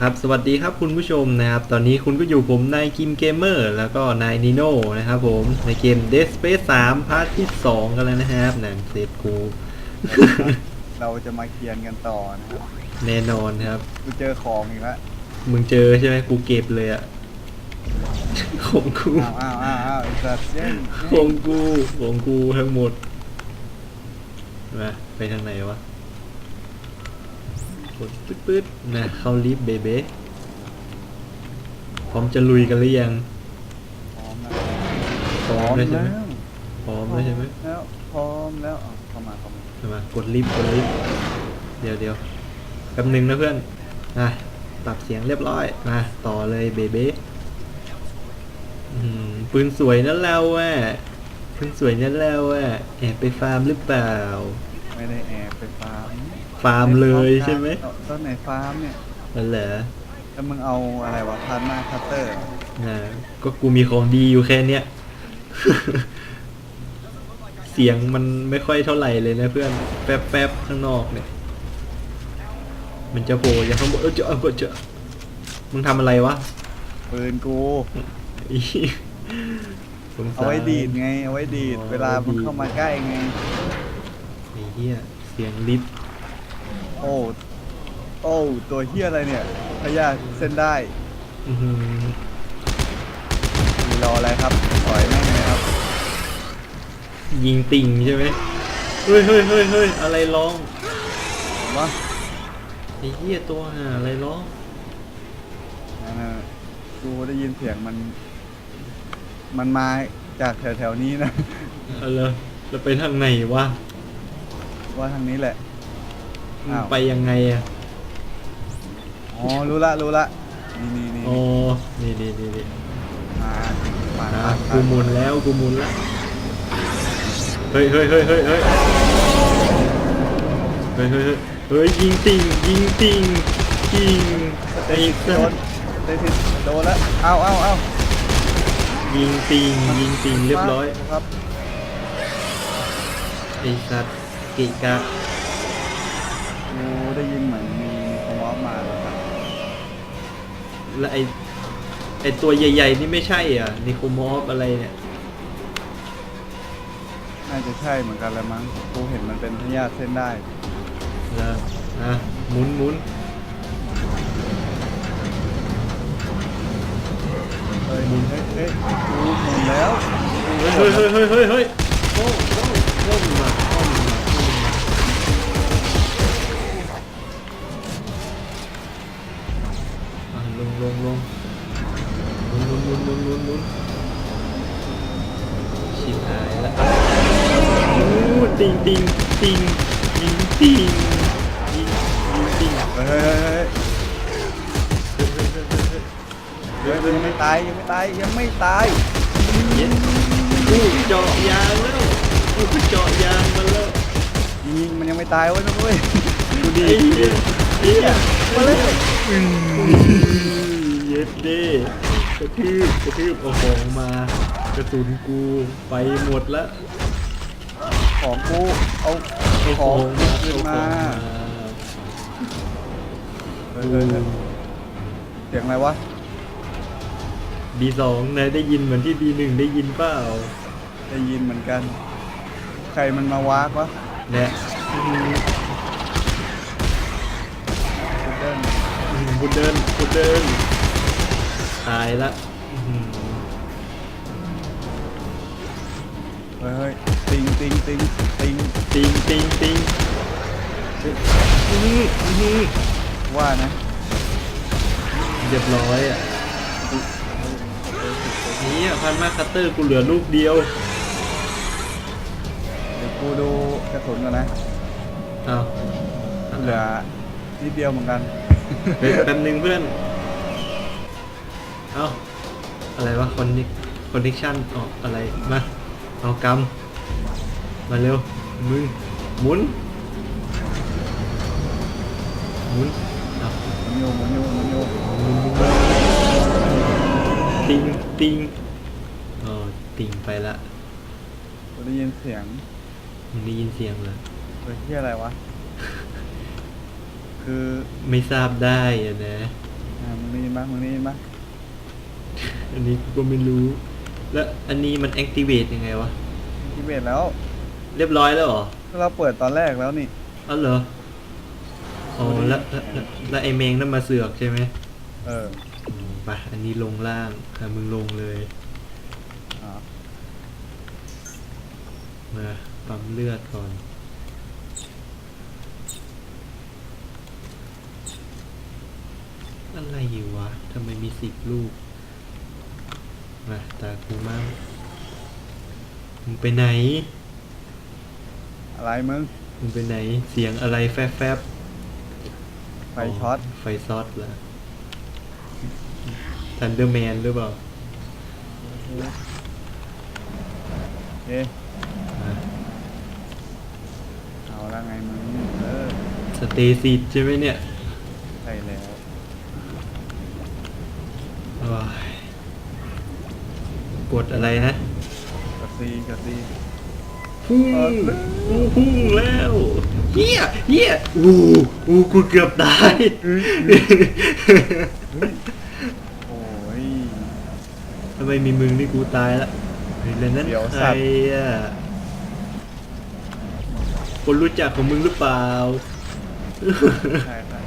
ครับสวัสดีครับคุณผู้ชมนะครับ ตอนนี้คุณก็อยู่ผมนายกิมเกมเมอร์แล้วก็นายนิโน่นะครับผมในเกม Dead Space 3พาร์ทที่ 2 กันแล้วนะครับนั่นเซฟกูเราจะมาเคียนกันต่อนะครับแน่นอนครับ กูเจอของอีกแล้วมึงเจอใช่ไหมกูเก็บเลยอะของกูอ้าวอ้าวอ้าวอ้าวไอ้สัตว์เย้งของกูของกูทั้งหมดมาไปทางไหนวะ กดปึ๊ดปึ๊ดๆนะเข้าลิฟต์เบเบ้พร้อมจะลุยกันหรือยัง พร้อมแล้วพร้อมแล้วใช่ไหมแล้วพร้อมแล้วใช่ไหมแล้วพร้อมแล้วอะเข้ามาเข้ามาใช่ไหมกดลิฟต์กดลิฟต์เดี๋ยวเดี๋ยวแป๊บหนึ่งนะเพื่อนอะปรับเสียงเรียบร้อยมาต่อเลยเบเบ้อื้อหือปืนสวยนั่นแล้วอะปืนสวยนั่นแล้วอะแอบไปฟาร์มหรือเปล่า ไม่ได้แอบไปฟาร์ม ฟาร์มเลยใช่ไหมตอนไหนฟาร์มเนี่ยนั่นแหละแล้วมึงเอาอะไรวะพันมาคัตเตอร์นะก็กูมีของดีอยู่แค่เนี้ยเสียงมันไม่ค่อยเท่าไหร่เลยนะเพื่อนแป๊บแป๊บๆข้างนอกเนี่ย มันจะโผล่อย่างข้างบนเออเจอเออเจอมึงทำอะไรวะปืนกูอีสงสรเอาไว้ดีดไง เอาไว้ดีดอ๋อเวลามึงดีดเข้ามาใกล้ไงไอ้เหี้ยเสียงลิฟต์ โอ้ โอ้ ตัวเฮียอะไรเนี่ยพยาธิเส้นได้อื้อหือมีรออะไรครับต่อยแม่งเลยครับ ยิงติ่งใช่ไหมเฮ้ยเฮ้ยเฮ้ยเฮ้ยอะไรร้องผมว่าไอ้เหี้ยตัวหาอะไรร้องนั่นน่ะกูได้ยินเสียงมัน มันมาจากแถวๆนี้นะ เอาเลยแล้วไปทางไหนวะว่าทางนี้แหละมึง อ้าว ไปยังไงอะอ๋อรู้ละรู้ละนี่นี่นี่อ๋อนี่นี่นี่นี่มามาอะมากูหมุนแล้วกูหมุนแล้วเฮ้ยเฮ้ยเฮ้ยเฮ้ยเฮ้ยเฮ้ยเฮ้ยเฮ้ยเฮ้ยยิงติ่งยิงติ่งยิงไอ้โดสันสได้ทิศโดนแล้วเอาเอาเอายิงติ่งยิงติ่งเรียบร้อย มาครับไอ้สัตว์กิกะ กูได้ยินเหมือนมีคอมอฟมาแล้วครับ แล้วไอ้ไอ้ตัวใหญ่ ๆ นี่ไม่ใช่อะนิโคมอฟอะไรเนี่ย น่าจะใช่เหมือนกันแหละมั้งกูเห็นมันเป็นพยาธิเส้นได้แล้วอะหมุนหมุนเฮ้ยเฮ้ยเฮ้ยกูหมุนแล้ว เฮ้ยเฮ้ยเฮ้ยเฮ้ยเฮ้ยเฮ้ยโอ้โอ้โอ้มาโอ้มา ลงลงลงลงลงลงลงชิบหายแล้วติงติงติงติงติงติงติงเฮ้ยเฮ้ยยังไม่ตายยังไม่ตายยังไม่ตายเย็นกูเจาะยางแล้วกูเจาะยางมาแล้วยิงมันยังไม่ตายเว้ยนะเว้ยดูดีดูดีมาเลย ย็ดเด้กระทืบกระทืบเอาของมากระสุนกูไปหมดละของกูเอาเอาขขอองงมาคืนเอาขมาองมาเฮ้ยเฮ้ยเฮ้ยเสียงอะไรวะดีสองนายได้ยินเหมือนที่ดีหนึ่งได้ยินเปล่าได้ยินเหมือนกัน ใครมันมาวากวะเนี่ยพุดเดิ้ลกูเดินกูเดิน ตายละอื้อหือเฮ้ยเฮ้ยติงติงติงติงติงติงติงอื้อหืออื้อหือว่านะเรียบร้อยอะนี่อะพันมาคัตเตอร์กูเหลือลูกเดียว เดี๋ยวกูดูกระสุนก่อนนะอ้าวเหลือนิดเดียวเหมือนกันเฮ้ยแป๊บนึงเพื่อน เอ้า อะไรวะคอนนิคอนเนคชั่นออกอะไร มา เอากำมาเร็ว มึง หมุน หมุนเอามันอยู่มันอยู่มันอยู่หมุนหมุนหมุนติงติงอ๋อติงไปละกูได้ยินเสียงมึงได้ยินเสียงเหรอเฮ้ยที่อะไรวะ คือไม่ทราบได้อะนะ อ่ามึงได้ยินปะมึงได้ยินปะ อันนี้กูก็ไม่รู้ แล้วอันนี้มัน activate ยังไงวะ ที่เบสแล้ว เรียบร้อยแล้วเหรอเราเปิดตอนแรกแล้วนี่ อ๋อเหรออ๋อแล้วแล้วแล้วแล้วไอแมงนั่นมาเสือกใช่ไหมเอออ๋อไปอันนี้ลงล่างอะมึงลงเลยอ่ามาปั๊มเลือดก่อน อะไรอยู่วะทำไมมีสิบลูก มาตากูมั่งมึงไปไหน อะไรมึง มึงไปไหน เสียงอะไรแฟบแฟบไฟช็อต ไฟช็อตเหรอทันเดอร์แมนหรือเปล่าเอ๊ะอะเอาละไงมึงเออสเตซิดใช่ไหมเนี่ย ใช่แล้วโอ้ย กดอะไรนะกดซีกดซีพุ่งเออกูพุ่งแล้วเฮียเฮียอู้อู้กูเกือบตายโอ้ยทำไมมีมึงนี่กูตายละเฮ้ยแล้วนั่นเดี๋ยวใคสัรตว์อะคนรู้จักของมึงหรือเปล่าใช่ใช่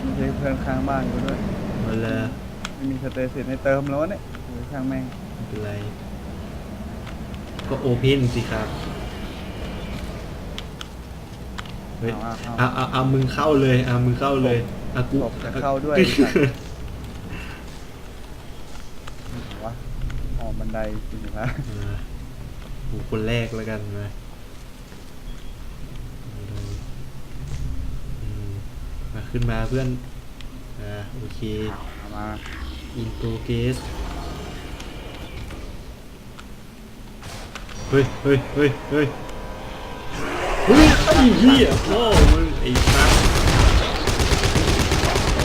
ไม่ใช่เพื่อนข้างบ้านกูด้วยมาแล้ว ไม่มีสเตสิตให้เติมแล้วเนี่ยหรือช่างแม่งไม่เป็นไร ก็โอเพนสิครับเฮ้ยเอาเอาเอาเอาเอาเอามึงเข้าเลยเอามึงเข้าเลยเอากูผมจะเข้าด้วย วะออกบันไดจริงๆแล้วมากูคนแรกแล้วกันมาอืมมาขึ้นมาเพื่อนอ่าโอเค เอามา in progress เฮ้ยเฮ้ยเฮ้ยเฮ้ยเฮ้ยไอ้เหี้ยพ่อมึงไอ้สัส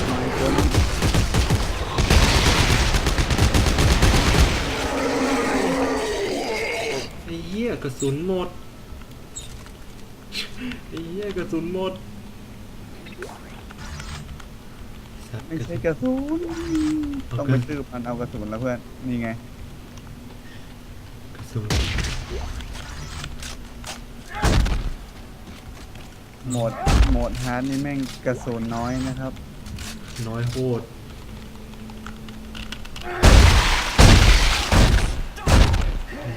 มาอีกคนไอ้เหี้ยกระสุนหมดไอ้เหี้ยกระสุนหมด สัตว์ไม่กระใช่สุนกระสุนเอาต้องขึ้ไปนซื้อมันเอากระสุนแล้วเพื่อนนี่ไงกระสุนโหมดโหมดฮาร์ดนี่แม่งกระสุนน้อยนะครับ น้อยโคตร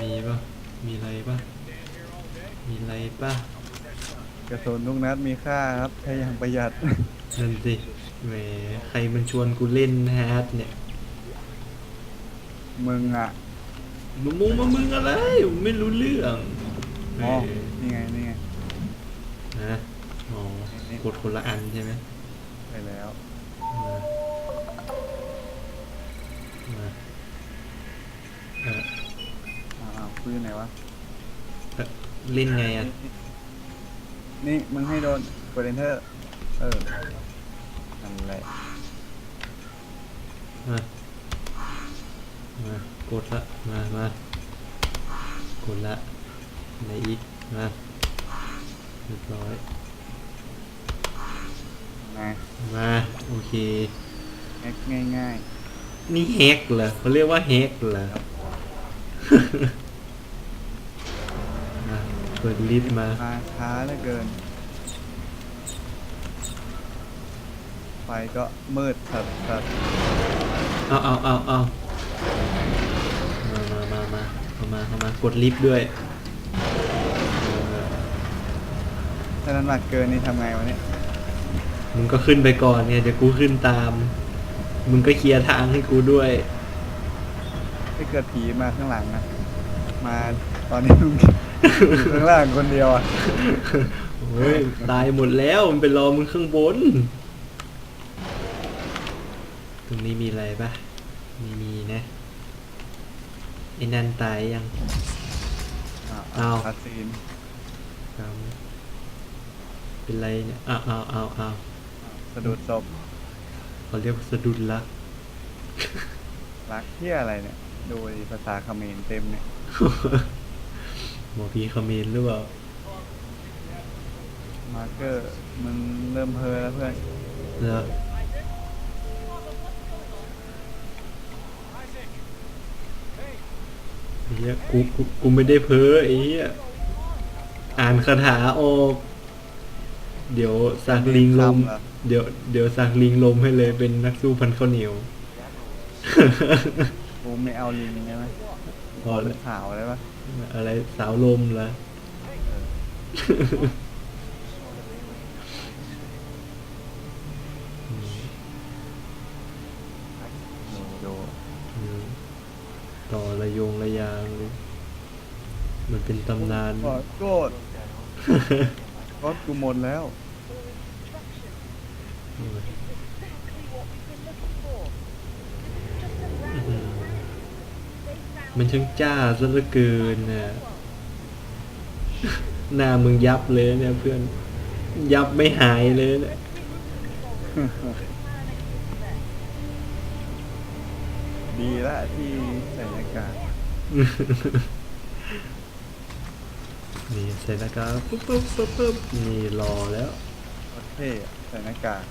มีปะมีอะไรปะมีอะไรปะกระสุนทุกนัดมีค่าครับใช้อย่างประหยัดนั่นสิ แหมใครมันชวนกูเล่นฮาร์ดเนี่ย มึงอะมึงมึงมามึงอะไรผมไม่รู้เรื่องอ๋อเออนี่ไง นี่ไงนะอ๋อกดคนละอันใช่ไหมไปแล้ว มามาเอออ้าวปืนไหนวะ เอ่อเล่นไงอะ นี่ มึงให้โดนกด enter เออนั่นแหละมา มากดละ มา มากดละไหนอีก มาเรียบร้อย นะมา โอเคแฮกง่ายนี่แฮกเหรอเขาเรียกว่าแฮกเหรอ มาเปิดลิฟต์มาๆมาช้าเหลือเกิน ไฟ ก็มืดสัดสัดเอาเอาเอาเอามามามามาเข้ามาเข้ามากดลิฟต์ด้วยเออถ้าน้ำหนักเกินนี่ทำไงวะเนี่ยมึงก็ขึ้นไปก่อนไงเดี๋ยวกูขึ้นตาม มึงก็เคลียร์ทางให้กูด้วย ถ้าเกิดผีมาข้างหลังนะมาตอนนี้มึง อยู่ข้างล่างคนเดียวอะ โอ้ยตายหมดแล้วมันไปรอมึงข้างบนต รงนี้มีอะไรปะมีมีนะไอ้นันตายยังเอาคาซีนครับเป็นไรเนี่ยอ้าวอ้าวอ้าวอ้าวสะดุดศพเขาเรียกว่าสะดุดละรักเที่ยอะไรเนี่ยดูดิภาษาเขมรเต็มเนี่ยหมอพีคอมเมนต์หรือเปล่า มาร์เกอร์มึงเริ่มเพลอแล้วเพื่อนเนอะไอ้ เหี้ยกูกูกูไม่ได้เพ้อไอ้เหี้ยอ่านคาถาออก เดี๋ยวสักลิงลม คำเหรอ เดี๋ยวเดี๋ยวสักลิงลมให้เลยเป็นนักสู้พันข้าวเหนียว กูไม่เอาลิงใช่ไหมพอเป็แล้วนขาวได้ปะอะไรสาวลมละ ต่อระโยงระยางเลยมันเป็นตำนาน ขอโทษรถกูหมดแล้วอื้อหือมันช่างจ้าซะเหลือเกินน่ะหน้ามึงยับเลยเนี่ยเพื่อน ยับไม่หายเลยเนี่ยดีละที่ใส่หน้า กากนี่ใส่หน้ากากปุ๊บปุ๊บปุ๊บปุ๊บนี่รอแล้วโคตรเท่อะใส่หน้ากาก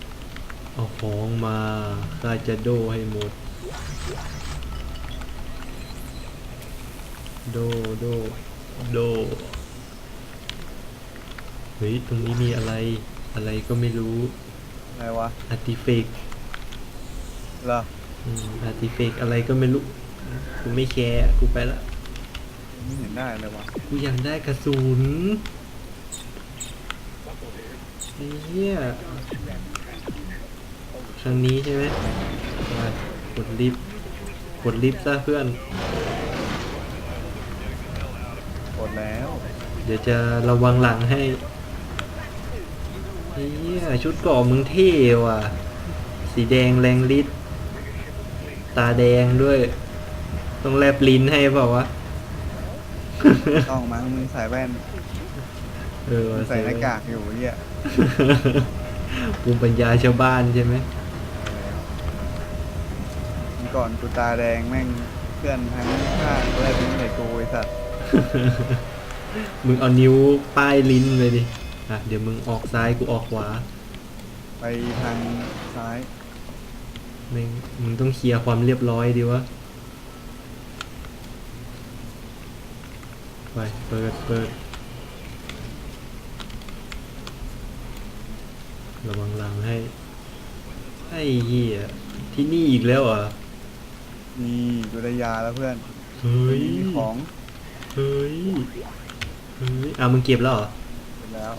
เอาของมาข้าจะโดให้หมด โดโดโดเฮ้ยตรงนี้มีอะไรอะไรก็ไม่รู้อะไรวะอาร์ติเฟกเหรออาร์ติเฟกอะไรก็ไม่รู้ กูไม่แคร์กูไปละไม่เห็นได้เลยวะกูอยากได้กระสุนไอ้เหี้ยครั้งนี้ใช่ไหมมากดลิฟต์กดลิฟต์ซะเพื่อน กดแล้ว เดี๋ยวจะระวังหลังให้เฮียชุดเกราะมึงเท่ว่ะ สีแดงแรงฤทธิ์ตาแดงด้วย ต้องแลบลิ้นให้เปล่าวะ ต้องมั้งมึงใส่แว่นเออมึงใส่หน้ากากอยู่เนี่ยภูมิปัญญาชาวบ้านใช่ไหมเมื่อก่อนกูตาแดงแม่งเพื่อนทั้งข้างแลบลิ้นใส่กูไอ้สัตว์มึงเอานิ้วป้ายลิ้นเลยดิอะเดี๋ยวมึงออกซ้ายกูออกขวา ไปทางซ้ายแม่งมึงต้องเคลียร์ความเรียบร้อยดีวะ ไปเปิดเปิดระวังหลังให้ ไอ้เหี้ยที่นี่อีกแล้วเหรอะนี่กูได้ยาแล้วเพื่อนเฮ้ยมีของเฮ้ยเฮ้ยอะมึงเก็บแล้วเหรอเสร็จแล้ว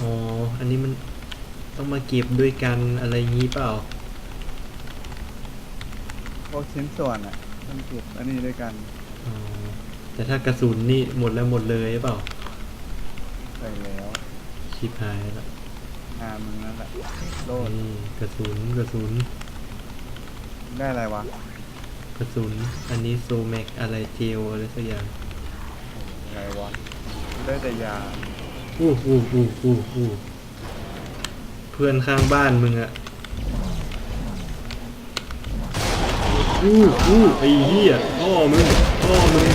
อ๋ออันนี้มันต้องมาเก็บด้วยกันอะไรงี้เปล่าพวกชิ้นส่วนอะ มันเก็บอันนี้ด้วยกันอ๋อ แต่ถ้ากระสุนนี่หมดแล้วหมดเลยหรือเปล่าใส่แล้วชิบหายละงานมึงนั่นแหละโลดนี่กระสุนกระสุนได้อะไรวะกระสุน อันนี้โซแม็กอะไรเทลอะไรสักอย่างอะไรวะได้แต่ยาอู้อู้อู้อู้อู้เพื่อนข้างบ้านมึงอะอู้อู้ไอ้เหี้ยพ่อมึงพ่อมึง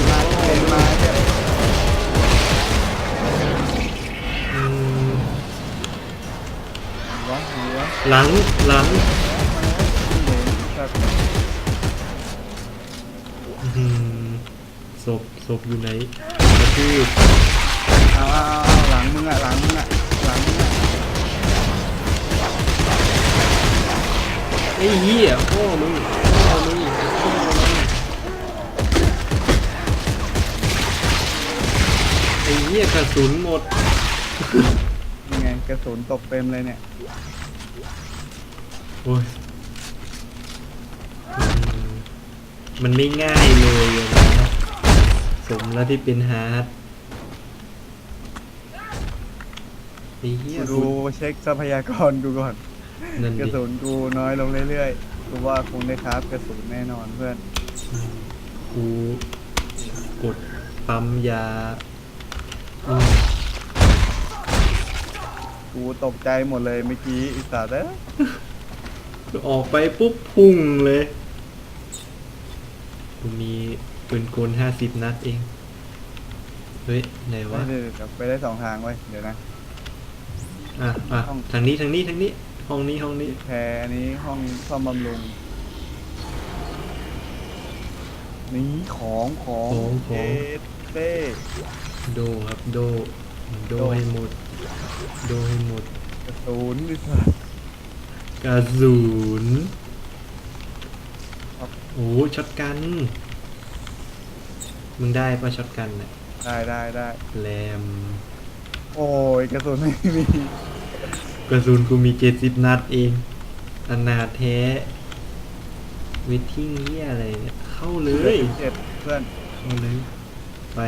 หลังหลังมาแล้วที่เห็นครับอื้อหือศพศพอยู่ไหนกระทืบเอาเอาเอาหลังมึงอะหลังมึงอะหลังมึงอะไอ้เหี้ยพ่อมึงพ่อมึงพ่อมึงไอ้เหี้ยกระสุนหมดนี่ไงกระสุนตกเต็มเลยเนี่ย โอ้ยอืมมันไม่ง่ายเลยอะนะสมแล้วที่เป็นฮาร์ดไอ้เหี้ยกูดูเช็คทรัพยากรกูก่อนนั่นกระดิสุนกูน้อยลงเรื่อยๆ กูว่าคงได้ครับกระสุนแน่นอนเพื่อน กูกดปั๊มยาอืมกูตกใจหมดเลยเมื่อกี้อีสัตว์เอ้ย ออกไปปุ๊บพุ่งเลยกูมีปืนกลห้าสิบนัดเอง เฮ้ยไหนวะ เดี๋ยวเดี๋ยวไปได้สองทางไว้ยเดี๋ยวนะ อะอะต้อง ทางนี้ทางนี้ทางนี้ ห้องนี้ห้องนี้ แพรอันนี้ห้องซ่อมบำรุง นี่ของของของของ เอสเป้โดครับโด โดโดให้หมด โดให้หมดกระสุนดิสัต กระสุนครับโอ้ช็อตกัน มึงได้ปะช็อตกันเนี่ยได้ได้ได้แรมโอ้ยกระสุนไม่มีกระสุนกูมีเจ็ดสิบนัดเองอนาถแท้วิทิ้งเหี้ยอะไรเนี่ยเข้าเลย เจ็ดเพื่อนเข้าเลย ไป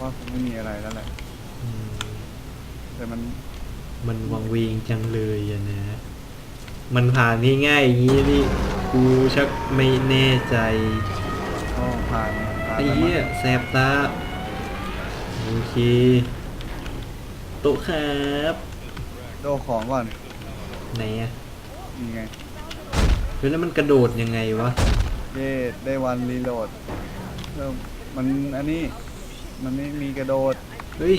ว่าคงไม่มีอะไรแล้วแหละอืมแต่มัน มันวังเวงจังเลยอะนะ มันผ่านง่ายๆอย่างนี้นี่กูชักไม่แน่ใจก็ผ่านผ่านไอ้แล้วเหี้ยมั้งแสบตา โอเคโต๊ะครับโดของก่อนไหนอะนี่ไงเฮ้ยแล้วมันกระโดดยังไงวะ เย่ได้วันรีโหลดเริ่มมันอันนี้ มันไม่มีกระโดด เฮ้ย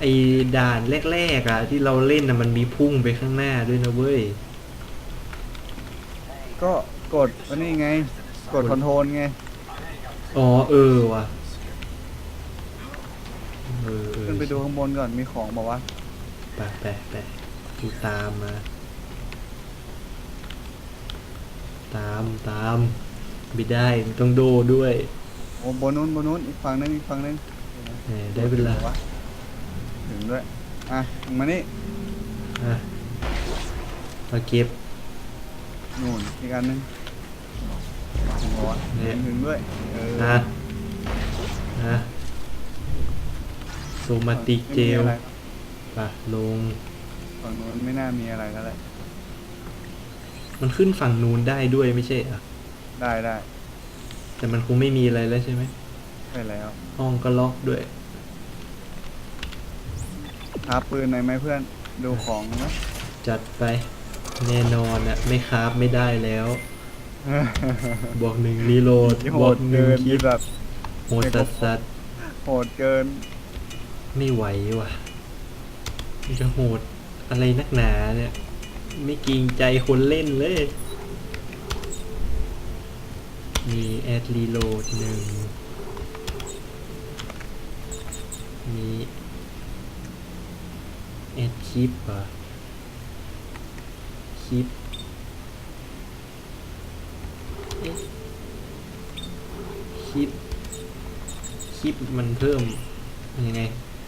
ไอ้ด่านแรกๆอะที่เราเล่นอะมันมีพุ่งไปข้างหน้าด้วยนะเว้ย ก็กดอันนี้ไง กดคอนโทรลไง อ๋อเออว่ะเออเออขึ้นไปดูข้างบนก่อนมีของบอกว่าไปไปไปกูตามมา ตามตามไม่ได้มันต้องโดด้วย โอ้บนนู้นบนนู้นอีกฝั่งนึงอีกฝั่งนึงแหมได้เวลาถึงวะ ถึงด้วย อะมึงมานี่อะมาเก็บ นู่นอีกอันนึงถึงวะเนี่ย ถึงด้วย เออนะนะโซมาติกเจลไม่มีอะไรปะลง ฝั่งนู้นไม่น่ามีอะไรแล้วแหละมันขึ้นฝั่งนู้นได้ด้วยไม่ใช่เหรอได้ได้แต่มันคงไม่มีอะไรแล้วใช่ไหม ได้แล้ว ห้องก็ล็อกด้วย หาปืนหน่อยไหมเพื่อน ดูของนะจัดไปแน่นอนอะไม่คราฟไม่ได้แล้ว บวกหนึ่งรีโหลดโหบวดกหนึ่งเกินคิดแบบโหดสัสสัสโหดเกิน ไม่ไหวว่ะมันจะโหดอะไรนักหนาเนี่ย ไม่เกรงใจคนเล่นเลย มีแอดรีโหลดหนึ่งมีแอ ดคลิปอะคลิปเอ๊ะคลิปคลิปมันเพิ่มยังไง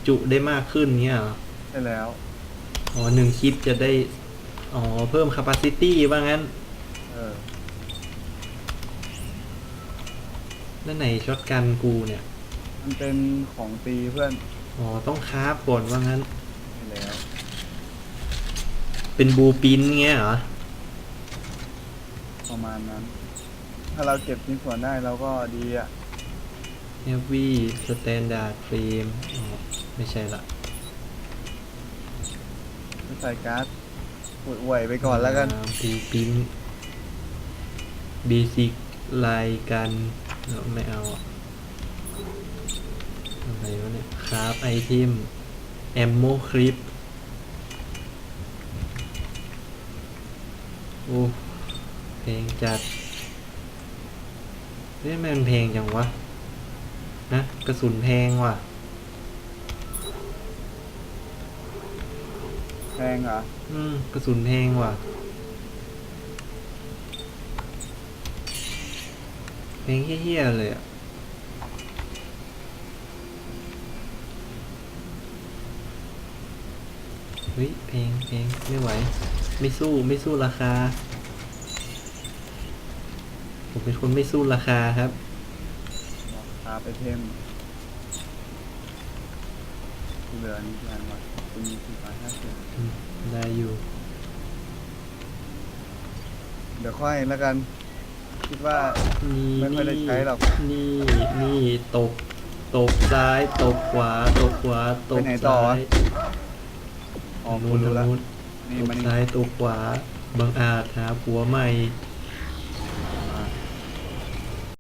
จุได้มากขึ้นเงี้ยเหรอใช่แล้ว อ๋อหนึ่งคลิปจะได้ อ๋อ เพิ่ม capacity ว่างั้น เออนั่นไหนช็อตกันกูเนี่ย มันเป็นของตีเพื่อน อ๋อ ต้องคราฟก่อนว่างั้นใช่ แล้วเป็นบูปินเงี้ยเหรอ ประมาณนั้น ถ้าเราเก็บชิ้นส่วนได้เราก็ดีอะ heavy standard frame อ๋อไม่ใช่ละ ไม่ใส่การ์ดอวยๆไปก่อนแล้วกันบูปิน basic ลายกันเออไม่เอาอะอะไรวะเนี่ยคราฟไอเทม ammo clip โอ้แพงจัดเฮ้ยทำไมมันแพงจังวะ นะกระสุนแพงว่ะ แพงเหรอ อืมกระสุนแพงว่ะแพงเฮี้ยๆเลยอะ เฮ้ยแพงแพงไม่ไหว ไม่สู้ไม่สู้ราคา ผมเป็นคนไม่สู้ราคาครับคาไปเทมเหลือนี่กี่อันวะคุณมีสี่ร้อยห้าสิบอืมได้อยู่ เดี๋ยวค่อยแล้วกัน คิดว่านี่ไม่ค่อยได้ใช้หรอก นี่นี่ตก ตกซ้าย ตกขวา ตกขวา ตกไปไหนต่อซ้าวะย อ๋อทางคุนู้ณนรู้ทางแล้วนู้นนี่ตมักนซ้ายตกขวาบางอาจหาผัวใหม่